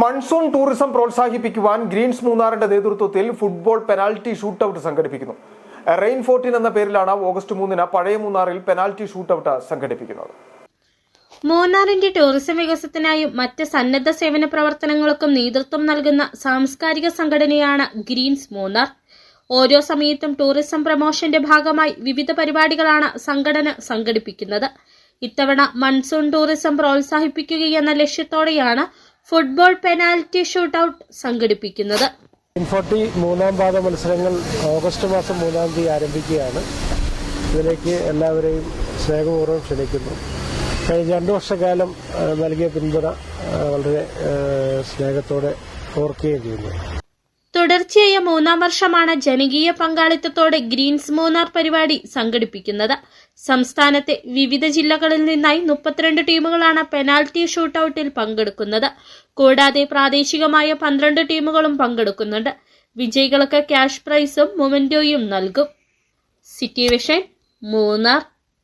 Monsoon tourism പ്രോത്സാഹിപ്പിക്കുവാൻ Green's മൂന്നാറിന്റെ നേതൃത്വത്തിൽ ഫുട്ബോൾ പെനാൽറ്റി ഷൂട്ടൌട്ട് സംഘടിപ്പിക്കുന്നു. റെയിൻ ഫോർട്ടീൻ എന്ന പേരിലാണ് ഓഗസ്റ്റ് മൂന്നിന് പഴയ മൂന്നാറിൽ പെനാൽറ്റി ഷൂട്ടൌട്ട് സംഘടിപ്പിക്കുന്നത്. മൂന്നാറിന്റെ ടൂറിസം വികസനത്തിനായും മറ്റ് സന്നദ്ധ സേവന പ്രവർത്തനങ്ങൾക്കും നേതൃത്വം നൽകുന്ന സാംസ്കാരിക സംഘടനയാണ് ഗ്രീൻസ് മൂന്നാർ. ഓരോ സമയത്തും ടൂറിസം പ്രമോഷന്റെ ഭാഗമായി വിവിധ പരിപാടികളാണ് സംഘടന സംഘടിപ്പിക്കുന്നത്. ഇത്തവണ മൺസൂൺ ടൂറിസം പ്രോത്സാഹിപ്പിക്കുകയെന്ന ലക്ഷ്യത്തോടെയാണ് ഫുട്ബോൾ പെനാൽറ്റി ഷൂട്ടൌട്ട് സംഘടിപ്പിക്കുന്നത്. ഇൻഫോർട്ടി മൂന്നാം പാദ മത്സരങ്ങൾ ഓഗസ്റ്റ് മാസം മൂന്നാം തീയതി ആരംഭിക്കുകയാണ്. ഇതിലേക്ക് എല്ലാവരെയും സ്നേഹപൂർവം ക്ഷണിക്കുന്നു. കഴിഞ്ഞ രണ്ടു വർഷക്കാലം നൽകിയ പിന്തുണ വളരെ സ്നേഹത്തോടെ ഓർക്കുകയും ചെയ്യുന്നു. തുടർച്ചയായ മൂന്നാം വർഷമാണ് ജനകീയ പങ്കാളിത്തത്തോടെ ഗ്രീൻസ് മൂന്നാർ പരിപാടി സംഘടിപ്പിക്കുന്നത്. സംസ്ഥാനത്തെ വിവിധ ജില്ലകളിൽ നിന്നായി മുപ്പത്തിരണ്ട് ടീമുകളാണ് പെനാൽറ്റി ഷൂട്ടൌട്ടിൽ പങ്കെടുക്കുന്നത്. കൂടാതെ പ്രാദേശികമായ പന്ത്രണ്ട് ടീമുകളും പങ്കെടുക്കുന്നുണ്ട്. വിജയികൾക്ക് ക്യാഷ് പ്രൈസും മൊമെന്റോയും നൽകും. City vision Munnar.